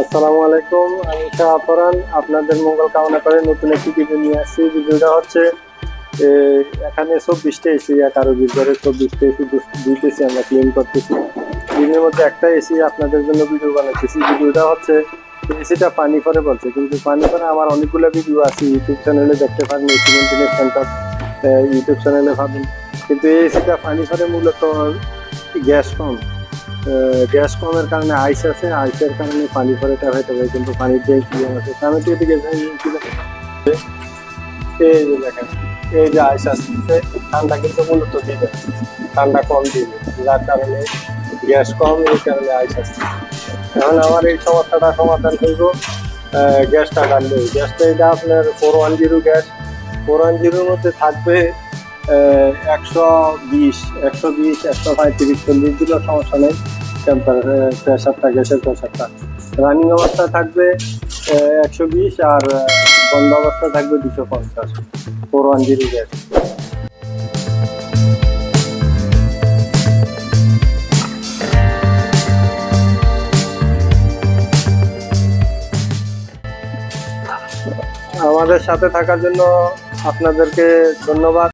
আসসালামু আলাইকুম, আমি শাহ আফরান। আপনাদের মঙ্গল কামনা করে নতুন একটি ভিডিও নিয়ে আসছি। ভিডিওটা হচ্ছে এখানে চব্বিশটা এসি এক আরও ভিতরে চব্বিশটা এসি দিতেছি আমরা ক্লিন করতেছি। দিনের মধ্যে একটা এসি আপনাদের জন্য ভিডিও বানাইতেছি। ভিডিওটা হচ্ছে এসিটা পানি পরে বলছে, কিন্তু পানি পরে আমার অনেকগুলো ভিডিও আছে। ইউটিউব চ্যানেলে দেখতে পারেন এসি মেনটেনেন্স সেন্টার ইউটিউব চ্যানেলে পাবেন। কিন্তু এই এসিটা পানি পরে মূলত গ্যাস কম। গ্যাস কমের কারণে আইস আছে আইসের কারণে পানি পরেটা হয়ে যায় কিন্তু পানির যে কি আছে আমি তো এদিকে এই যে দেখেন, এই যে আইস আসছে ঠান্ডা কিন্তু মূলত দিবে ঠান্ডা কম দিবে, যার কারণে গ্যাস কম, এই কারণে আইস আসছে এখন আমার এই সমস্যাটা সমাধান করব গ্যাসটা কাটলে গ্যাসটা এটা আপনার four one zero gas four one জিরোর মধ্যে থাকবে একশো বিশ একশো বিশ, একশো পঁয়ত্রিশ, চল্লিশ দিলেও সমস্যা নেই। প্রেশারটা গ্যাসের প্রেশারটা রানিং অবস্থা থাকবে একশো বিশ আর বন্ধ অবস্থা থাকবে দুশো পঞ্চাশ। ফোর ওয়ান জিরো গ্যাস আমাদের সাথে থাকার জন্য আপনাদেরকে ধন্যবাদ।